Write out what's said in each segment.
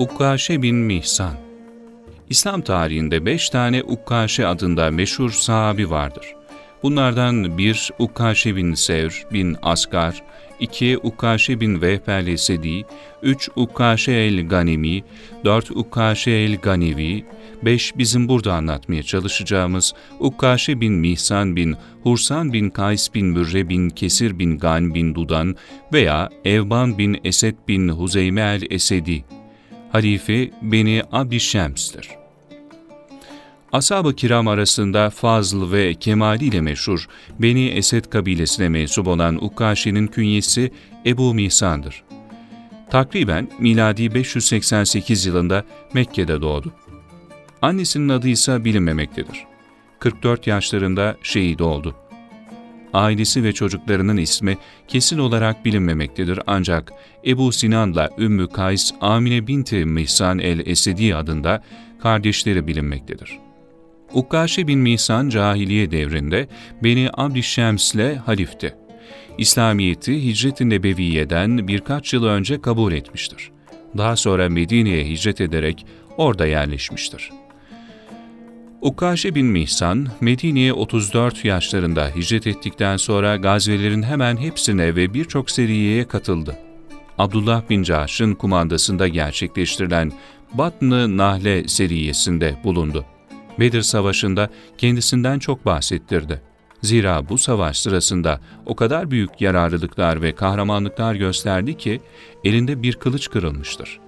Ukkaşe bin Mihsan İslam tarihinde beş tane Ukkaşe adında meşhur sahabi vardır. Bunlardan bir Ukkaşe bin Sevr bin Asgar, iki Ukkaşe bin Vehbel Esedi, üç Ukkaşe el Ganimi, dört Ukkaşe el Ganivi, beş bizim burada anlatmaya çalışacağımız Ukkaşe bin Mihsan bin Hursan bin Kays bin Mürre bin Kesir bin Gan bin Dudan veya Evban bin Esed bin Huzeyme el Esedi. Halife Beni Abdişşems'tir. Ashab-ı kiram arasında Fazıl ve Kemali ile meşhur Beni Esed kabilesine mensup olan Ukkaşi'nin künyesi Ebu Mihsan'dır. Takriben miladi 588 yılında Mekke'de doğdu. Annesinin adı ise bilinmemektedir. 44 yaşlarında şehit oldu. Ailesi ve çocuklarının ismi kesin olarak bilinmemektedir ancak Ebu Sinan'la Ümmü Kays Amine binti Mihsan el-Esedi adında kardeşleri bilinmektedir. Ukkaşe bin Mihsan cahiliye devrinde Beni Abdişşems'le halifti. İslamiyet'i Hicret-i Nebeviye'den birkaç yıl önce kabul etmiştir. Daha sonra Medine'ye hicret ederek orada yerleşmiştir. Ukkaşe bin Mihsan, Medine'ye 34 yaşlarında hicret ettikten sonra gazvelerin hemen hepsine ve birçok seriyeye katıldı. Abdullah bin Cahş'ın kumandasında gerçekleştirilen Batn-ı Nahle seriyesinde bulundu. Bedir Savaşı'nda kendisinden çok bahsettirdi. Zira bu savaş sırasında o kadar büyük yararlılıklar ve kahramanlıklar gösterdi ki elinde bir kılıç kırılmıştır.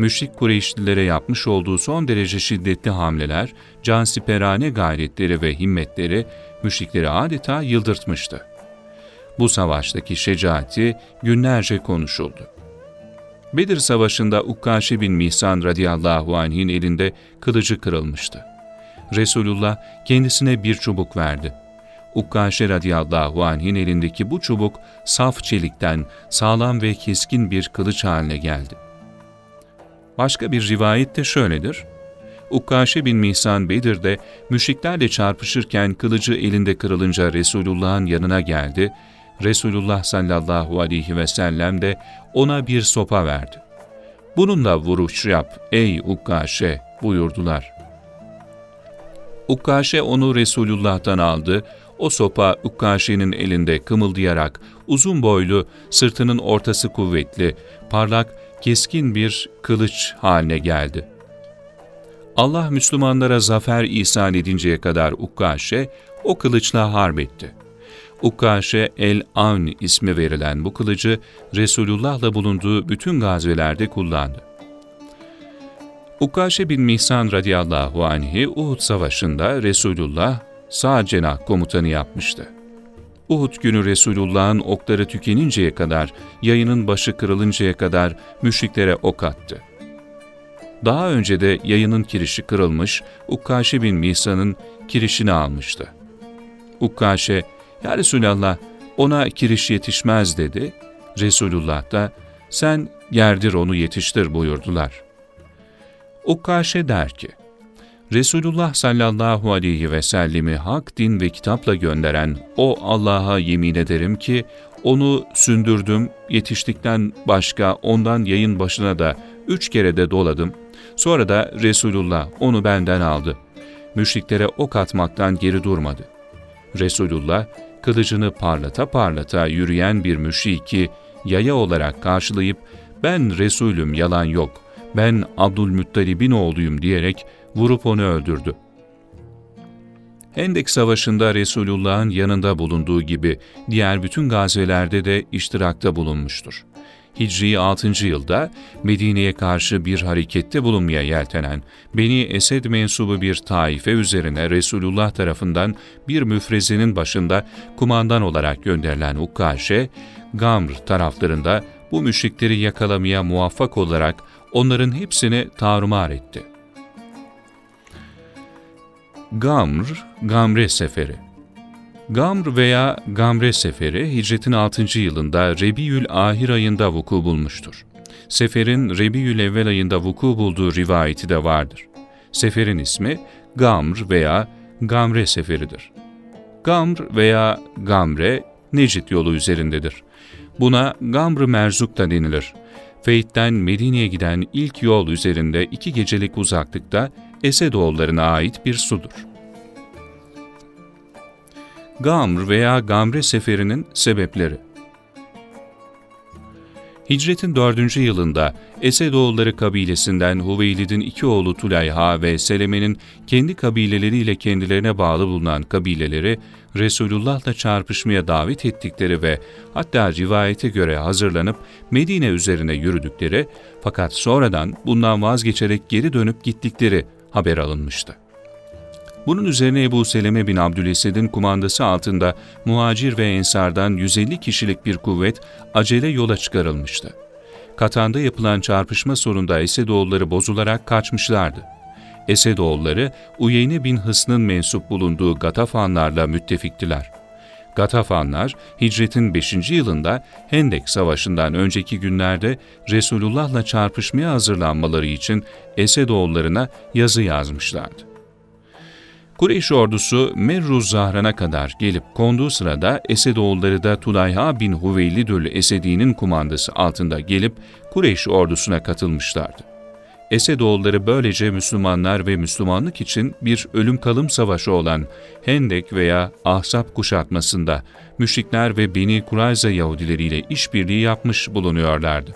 Müşrik Kureyşlilere yapmış olduğu son derece şiddetli hamleler, cansiperane gayretleri ve himmetleri müşrikleri adeta yıldırtmıştı. Bu savaştaki şecaati günlerce konuşuldu. Bedir Savaşı'nda Ukkaşe bin Mihsan radıyallahu anh'in elinde kılıcı kırılmıştı. Resulullah kendisine bir çubuk verdi. Ukkaşe radıyallahu anh'in elindeki bu çubuk saf çelikten sağlam ve keskin bir kılıç haline geldi. Başka bir rivayet de şöyledir. Ukkaşe bin Mihsan Bedir'de müşriklerle çarpışırken kılıcı elinde kırılınca Resulullah'ın yanına geldi. Resulullah sallallahu aleyhi ve sellem de ona bir sopa verdi. Bununla vuruş yap ey Ukkaşe buyurdular. Ukkaşe onu Resulullah'tan aldı. O sopa Ukkaşe'nin elinde kımıldayarak uzun boylu, sırtının ortası kuvvetli, parlak, keskin bir kılıç haline geldi. Allah Müslümanlara zafer ihsan edinceye kadar Ukkaşe o kılıçla harp etti. Ukkaşe el-Avn ismi verilen bu kılıcı Resulullah'la bulunduğu bütün gazvelerde kullandı. Ukkaşe bin Mihsan radıyallahu anh'i Uhud savaşında Resulullah sağ cenah komutanı yapmıştı. Uhud günü Resulullah'ın okları tükeninceye kadar, yayının başı kırılıncaya kadar müşriklere ok attı. Daha önce de yayının kirişi kırılmış, Ukkaşe bin Mihsan'ın kirişini almıştı. Ukkaşe, ''Ya Resulallah, ona kiriş yetişmez.'' dedi. Resulullah da, ''Sen gerdir onu yetiştir.'' buyurdular. Ukkaşe der ki, Resulullah sallallahu aleyhi ve sellemi hak din ve kitapla gönderen o Allah'a yemin ederim ki onu sündürdüm, yetiştikten başka ondan yayın başına da üç kere de doladım. Sonra da Resulullah onu benden aldı. Müşriklere ok atmaktan geri durmadı. Resulullah kılıcını parlata parlata yürüyen bir müşriki yaya olarak karşılayıp ben Resulüm yalan yok, ben Abdülmuttalib'in oğluyum diyerek vurup onu öldürdü. Hendek Savaşı'nda Resulullah'ın yanında bulunduğu gibi diğer bütün gazelerde de iştirakta bulunmuştur. Hicri 6. yılda Medine'ye karşı bir harekette bulunmaya yeltenen Beni Esed mensubu bir taife üzerine Resulullah tarafından bir müfrezenin başında kumandan olarak gönderilen Ukkaşe, Gamr taraflarında bu müşrikleri yakalamaya muvaffak olarak onların hepsini tarumar etti. Gamr, Gamre Seferi Gamr veya Gamre Seferi hicretin 6. yılında Rebiyül Ahir ayında vuku bulmuştur. Seferin Rebiyül Evvel ayında vuku bulduğu rivayeti de vardır. Seferin ismi Gamr veya Gamre Seferidir. Gamr veya Gamre, Necit yolu üzerindedir. Buna Gamr-ı Merzuk da denilir. Feyt'ten Medine'ye giden ilk yol üzerinde iki gecelik uzaklıkta Esedoğullarına ait bir sudur. Gamr veya Gamre seferinin sebepleri Hicretin dördüncü yılında Esedoğulları kabilesinden Huveylid'in iki oğlu Tulayha ve Seleme'nin kendi kabileleriyle kendilerine bağlı bulunan kabileleri Resulullah'la çarpışmaya davet ettikleri ve hatta rivayete göre hazırlanıp Medine üzerine yürüdükleri fakat sonradan bundan vazgeçerek geri dönüp gittikleri haber alınmıştı. Bunun üzerine Ebu Seleme bin Abdülesed'in kumandası altında muhacir ve ensardan 150 kişilik bir kuvvet acele yola çıkarılmıştı. Katanda yapılan çarpışma sonunda Esedoğulları bozularak kaçmışlardı. Esedoğulları Uyeyne bin Hısn'ın mensup bulunduğu Gatafanlarla müttefiktiler. Gatafanlar hicretin 5. yılında Hendek Savaşı'ndan önceki günlerde Resulullah'la çarpışmaya hazırlanmaları için Esedoğullarına yazı yazmışlardı. Kureyş ordusu Merruz Zahran'a kadar gelip konduğu sırada Esedoğulları da Tulayha bin Huveylidül Esedi'nin kumandası altında gelip Kureyş ordusuna katılmışlardı. Esedoğulları böylece Müslümanlar ve Müslümanlık için bir ölüm kalım savaşı olan Hendek veya Ahzab kuşatmasında müşrikler ve Beni Kurayza Yahudileriyle işbirliği yapmış bulunuyorlardı.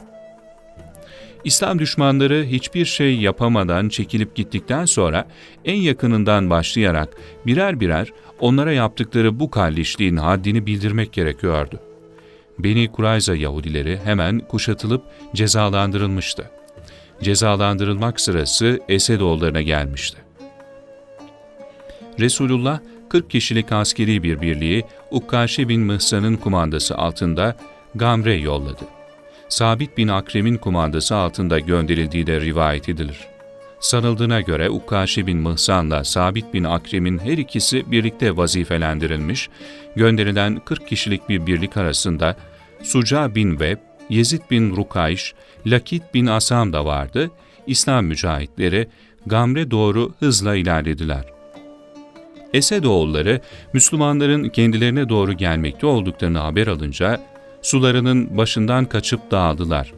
İslam düşmanları hiçbir şey yapamadan çekilip gittikten sonra en yakınından başlayarak birer birer onlara yaptıkları bu kalleşliğin haddini bildirmek gerekiyordu. Beni Kurayza Yahudileri hemen kuşatılıp cezalandırılmıştı. Cezalandırılmak sırası Esedoğullarına gelmişti. Resulullah 40 kişilik askeri bir birliği Ukkaşe bin Mıhsan'ın kumandası altında Gamre yolladı. Sabit bin Akrem'in kumandası altında gönderildiği de rivayet edilir. Sanıldığına göre Ukkaşe bin Mıhsan'la Sabit bin Akrem'in her ikisi birlikte vazifelendirilmiş, gönderilen 40 kişilik bir birlik arasında Suca bin Veb, Yezid bin Rukayş, Lakit bin Asam da vardı. İslam mücahitleri Gamre doğru hızla ilerlediler. Esedoğulları Müslümanların kendilerine doğru gelmekte olduklarını haber alınca sularının başından kaçıp dağıldılar.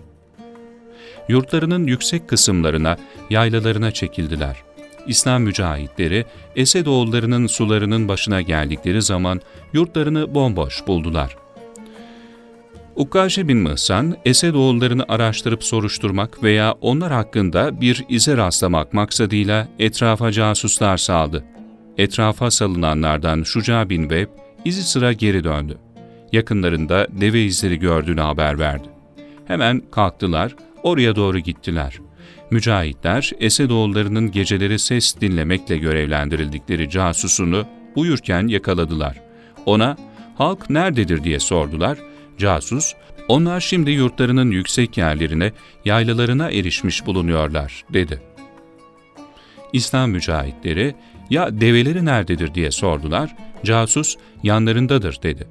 Yurtlarının yüksek kısımlarına, yaylalarına çekildiler. İslam mücahitleri Esedoğullarının sularının başına geldikleri zaman yurtlarını bomboş buldular. Ukkaşe bin Mıhsan, Esedoğullarını araştırıp soruşturmak veya onlar hakkında bir ize rastlamak maksadıyla etrafa casuslar saldı. Etrafa salınanlardan Şuca bin Veb izi sıra geri döndü yakınlarında deve izleri gördüğünü haber verdi. Hemen kalktılar, oraya doğru gittiler. Mücahitler, Esedoğullarının geceleri ses dinlemekle görevlendirildikleri casusunu uyurken yakaladılar. Ona, halk nerededir diye sordular. Casus, onlar şimdi yurtlarının yüksek yerlerine, yaylalarına erişmiş bulunuyorlar, dedi. İslam mücahitleri, ya develeri nerededir diye sordular. Casus, yanlarındadır, dedi.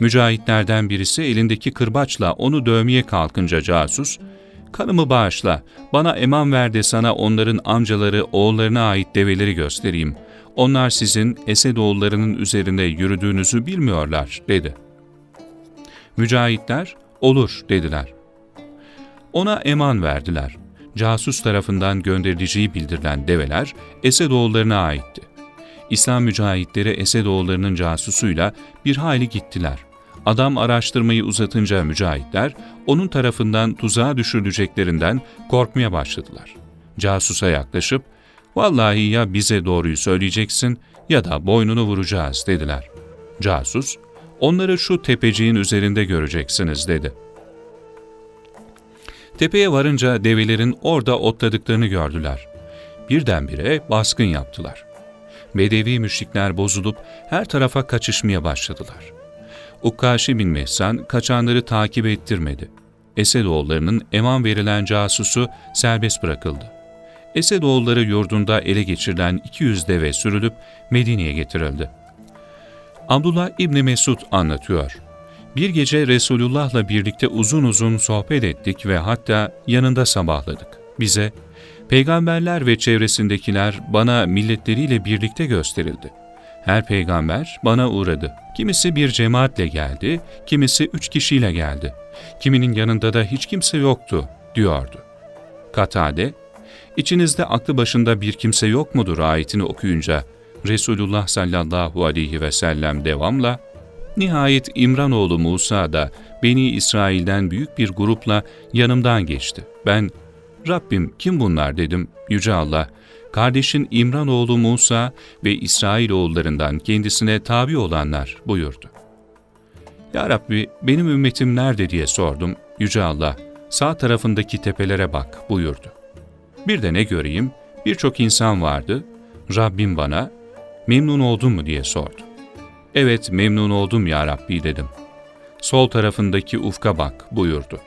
Mücahitlerden birisi elindeki kırbaçla onu dövmeye kalkınca casus, ''Kanımı bağışla, bana eman ver de sana onların amcaları, oğullarına ait develeri göstereyim. Onlar sizin Esedoğullarının üzerinde yürüdüğünüzü bilmiyorlar.'' dedi. Mücahitler, ''Olur.'' dediler. Ona eman verdiler. Casus tarafından gönderileceği bildirilen develer Esedoğullarına aitti. İslam mücahitleri Esedoğullarının casusuyla bir hayli gittiler. Adam araştırmayı uzatınca mücahitler, onun tarafından tuzağa düşürüleceklerinden korkmaya başladılar. Casusa yaklaşıp, ''Vallahi ya bize doğruyu söyleyeceksin ya da boynunu vuracağız.'' dediler. Casus, ''Onları şu tepeciğin üzerinde göreceksiniz.'' dedi. Tepeye varınca develerin orada otladıklarını gördüler. Birdenbire baskın yaptılar. Bedevi müşrikler bozulup her tarafa kaçışmaya başladılar. Ukkaşi bin Mehsan kaçanları takip ettirmedi. Esedoğullarının eman verilen casusu serbest bırakıldı. Esedoğulları yurdunda ele geçirilen 200 deve sürülüp Medine'ye getirildi. Abdullah İbni Mesud anlatıyor. Bir gece Resulullah'la birlikte uzun uzun sohbet ettik ve hatta yanında sabahladık. Bize, peygamberler ve çevresindekiler bana milletleriyle birlikte gösterildi. Her peygamber bana uğradı. Kimisi bir cemaatle geldi, kimisi üç kişiyle geldi. Kiminin yanında da hiç kimse yoktu. diyordu. Katade, İçinizde aklı başında bir kimse yok mudur ayetini okuyunca Resulullah sallallahu aleyhi ve sellem devamla Nihayet İmranoğlu Musa da Beni İsrail'den büyük bir grupla yanımdan geçti. Ben Rabbim kim bunlar dedim. Yüce Allah, kardeşin İmranoğlu Musa ve İsrailoğullarından kendisine tabi olanlar buyurdu. Ya Rabbi benim ümmetim nerede diye sordum. Yüce Allah, sağ tarafındaki tepelere bak buyurdu. Bir de ne göreyim, birçok insan vardı. Rabbim bana, memnun oldun mu diye sordu. Evet memnun oldum ya Rabbi dedim. Sol tarafındaki ufka bak buyurdu.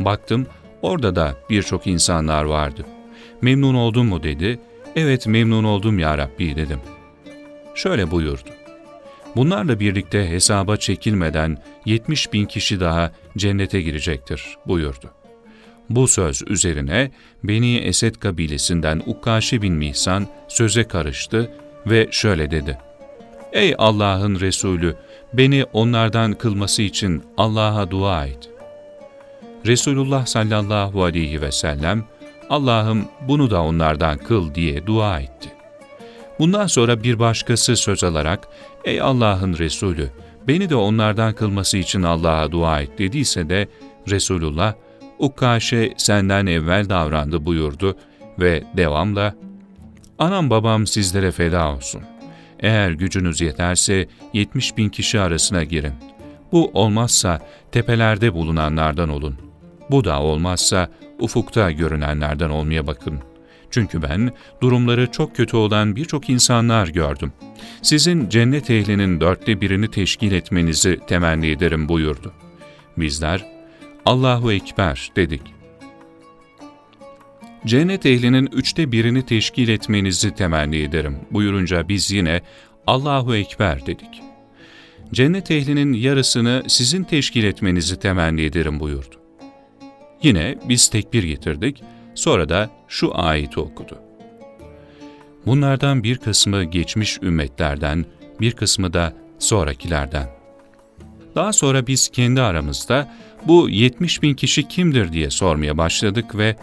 Baktım, orada da birçok insanlar vardı. Memnun oldun mu dedi. Evet memnun oldum ya Rabbi dedim. Şöyle buyurdu. Bunlarla birlikte hesaba çekilmeden 70 bin kişi daha cennete girecektir buyurdu. Bu söz üzerine Beni Esed kabilesinden Ukkaşe bin Mihsan söze karıştı ve şöyle dedi. Ey Allah'ın Resulü, beni onlardan kılması için Allah'a dua et. Resulullah sallallahu aleyhi ve sellem, Allah'ım bunu da onlardan kıl diye dua etti. Bundan sonra bir başkası söz alarak, Ey Allah'ın Resulü, beni de onlardan kılması için Allah'a dua et dediyse de, Resulullah, Ukkaşe senden evvel davrandı buyurdu ve devamla, Anam babam sizlere feda olsun. Eğer gücünüz yeterse 70 bin kişi arasına girin. Bu olmazsa tepelerde bulunanlardan olun. Bu da olmazsa ufukta görünenlerden olmaya bakın. Çünkü ben durumları çok kötü olan birçok insanlar gördüm. Sizin cennet ehlinin dörtte birini teşkil etmenizi temenni ederim buyurdu. Bizler, Allahu Ekber dedik. Cennet ehlinin üçte birini teşkil etmenizi temenni ederim buyurunca biz yine Allahu Ekber dedik. Cennet ehlinin yarısını sizin teşkil etmenizi temenni ederim buyurdu. Yine biz tekbir getirdik, sonra da şu ayeti okudu. Bunlardan bir kısmı geçmiş ümmetlerden, bir kısmı da sonrakilerden. Daha sonra biz kendi aramızda bu 70 bin kişi kimdir diye sormaya başladık ve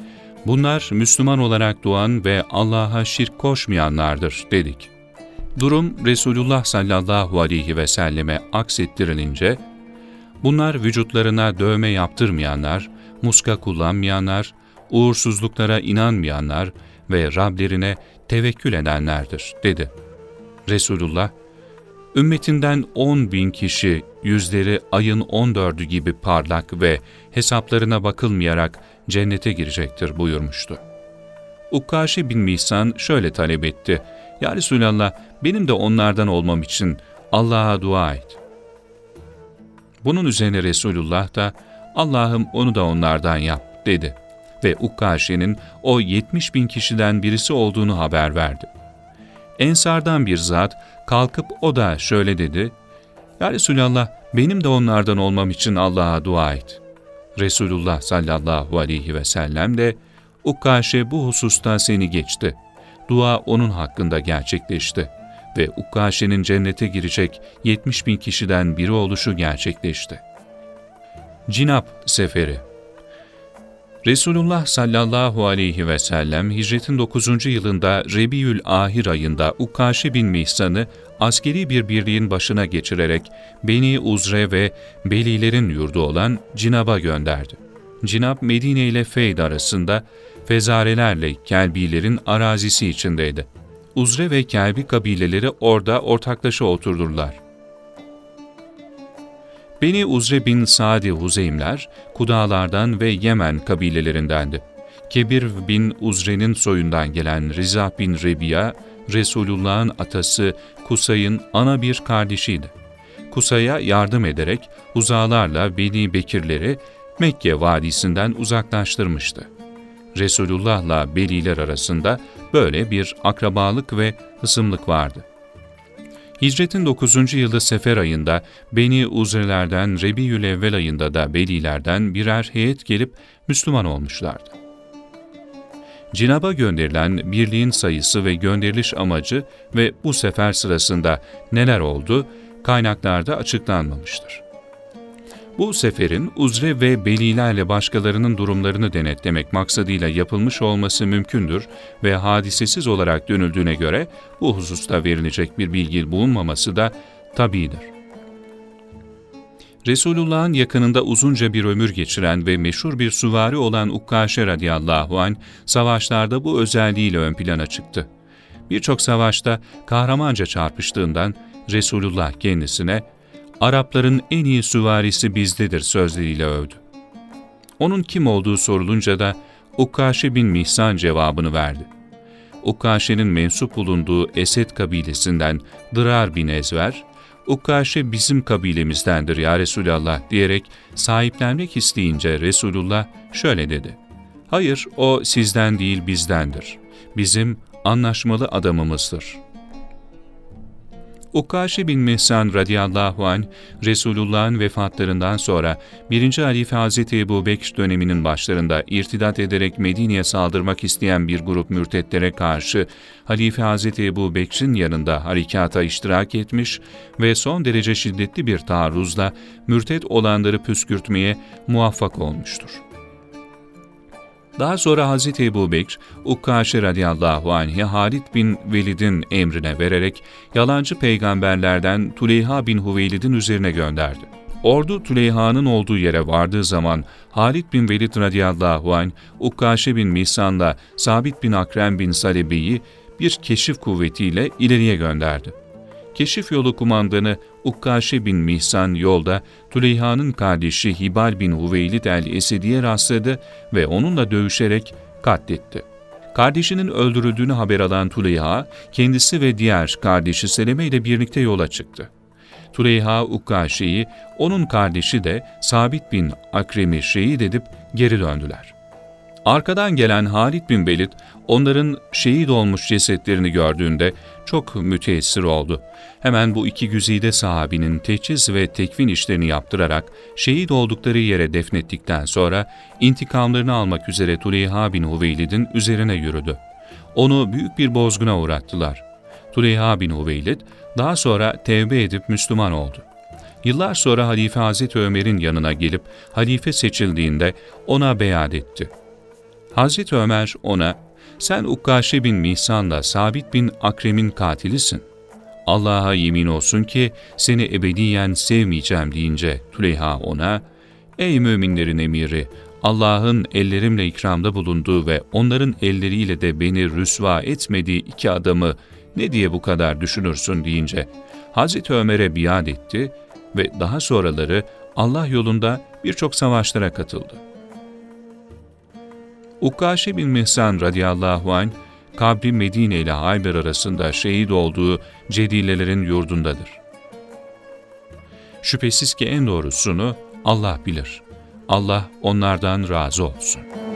bunlar Müslüman olarak doğan ve Allah'a şirk koşmayanlardır dedik. Durum Resulullah sallallahu aleyhi ve selleme aksettirilince, bunlar vücutlarına dövme yaptırmayanlar, muska kullanmayanlar, uğursuzluklara inanmayanlar ve Rablerine tevekkül edenlerdir dedi. Resulullah, Ümmetinden on bin kişi yüzleri ayın on dördü gibi parlak ve hesaplarına bakılmayarak cennete girecektir buyurmuştu. Ukkaşi bin Mihsan şöyle talep etti. Ya Resulallah benim de onlardan olmam için Allah'a dua et. Bunun üzerine Resulullah da Allah'ım onu da onlardan yap dedi ve Ukkaşi'nin o 70 bin kişiden birisi olduğunu haber verdi. Ensardan bir zat kalkıp o da şöyle dedi. Ya Resulallah benim de onlardan olmam için Allah'a dua et. Resulullah sallallahu aleyhi ve sellem de Ukkaşe bu hususta seni geçti. Dua onun hakkında gerçekleşti ve Ukkaşe'nin cennete girecek 70 bin kişiden biri oluşu gerçekleşti. Cinap Seferi Resulullah sallallahu aleyhi ve sellem hicretin 9. yılında Rebiül Ahir ayında Ukkaşi bin Mihsan'ı askeri bir birliğin başına geçirerek Beni Uzre ve Belilerin yurdu olan Cinab'a gönderdi. Cinab Medine ile Feyd arasında fezarelerle Kelbilerin arazisi içindeydi. Uzre ve Kelbi kabileleri orada ortaklaşa oturdular. Beni Uzre bin Sadi Huzeymler, Kudalardan ve Yemen kabilelerindendi. Kebir bin Uzre'nin soyundan gelen Riza bin Rebiya, Resulullah'ın atası Kusay'ın ana bir kardeşiydi. Kusay'a yardım ederek Huzalarla Beni Bekirleri Mekke vadisinden uzaklaştırmıştı. Resulullah'la Beliler arasında böyle bir akrabalık ve hısımlık vardı. Hicretin 9. yılı sefer ayında Beni Uzrelerden Rebiyül Evvel ayında da Belilerden birer heyet gelip Müslüman olmuşlardı. Cinab'a gönderilen birliğin sayısı ve gönderiliş amacı ve bu sefer sırasında neler oldu kaynaklarda açıklanmamıştır. Bu seferin uzre ve belilerle başkalarının durumlarını denetlemek maksadıyla yapılmış olması mümkündür ve hadisesiz olarak dönüldüğüne göre bu hususta verilecek bir bilgi bulunmaması da tabidir. Resulullah'ın yakınında uzunca bir ömür geçiren ve meşhur bir süvari olan Ukkaşe radıyallahu anh, savaşlarda bu özelliğiyle ön plana çıktı. Birçok savaşta kahramanca çarpıştığından Resulullah kendisine Arapların en iyi süvarisi bizdedir sözleriyle övdü. Onun kim olduğu sorulunca da Ukkaşe bin Mihsan cevabını verdi. Ukkaşe'nin mensup bulunduğu Esed kabilesinden Dırar bin Ezver, Ukkaşe bizim kabilemizdendir ya Resulallah diyerek sahiplenmek isteyince Resulullah şöyle dedi. Hayır o sizden değil bizdendir. Bizim anlaşmalı adamımızdır. Ukkaşe bin Mihsan radıyallahu anh, Resulullah'ın vefatlarından sonra 1. Halife Hazreti Ebu Bekir döneminin başlarında irtidat ederek Medine'ye saldırmak isteyen bir grup mürtetlere karşı Halife Hazreti Ebu Bekir'in yanında harekata iştirak etmiş ve son derece şiddetli bir taarruzla mürtet olanları püskürtmeye muvaffak olmuştur. Daha sonra Hz. Ebu Bekir, Ukkaşe radıyallahu anh'e Halid bin Velid'in emrine vererek yalancı peygamberlerden Tuleyha bin Huveylid'in üzerine gönderdi. Ordu Tuleyha'nın olduğu yere vardığı zaman Halid bin Velid radıyallahu anh, Ukkaşe bin Mihsan'la Sabit bin Akrem bin Salebi'yi bir keşif kuvvetiyle ileriye gönderdi. Keşif yolu kumandanı Ukkaşe bin Mihsan yolda Tuleyha'nın kardeşi Hibal bin Huveylid el-Esedi'ye rastladı ve onunla dövüşerek katletti. Kardeşinin öldürüldüğünü haber alan Tuleyha, kendisi ve diğer kardeşi Seleme ile birlikte yola çıktı. Tuleyha Ukkaşe'yi, onun kardeşi de Sabit bin Akrem'i şehit edip geri döndüler. Arkadan gelen Halid bin Velid, onların şehit olmuş cesetlerini gördüğünde çok müteessir oldu. Hemen bu iki güzide sahabinin teçhiz ve tekvin işlerini yaptırarak şehit oldukları yere defnettikten sonra intikamlarını almak üzere Tuleyha bin Huveylid'in üzerine yürüdü. Onu büyük bir bozguna uğrattılar. Tuleyha bin Huveylid daha sonra tevbe edip Müslüman oldu. Yıllar sonra Halife Hazreti Ömer'in yanına gelip halife seçildiğinde ona beyat etti. Hazreti Ömer ona, sen Ukkaşe bin Mihsan'la Sabit bin Akrem'in katilisin. Allah'a yemin olsun ki seni ebediyen sevmeyeceğim deyince Tüleyha ona, Ey müminlerin emiri, Allah'ın ellerimle ikramda bulunduğu ve onların elleriyle de beni rüsva etmediği iki adamı ne diye bu kadar düşünürsün deyince Hazreti Ömer'e biat etti ve daha sonraları Allah yolunda birçok savaşlara katıldı. Ukkaşe bin Mihsan radıyallahu anh, kabri Medine ile Hayber arasında şehit olduğu Cedilelerin yurdundadır. Şüphesiz ki en doğrusunu Allah bilir. Allah onlardan razı olsun.''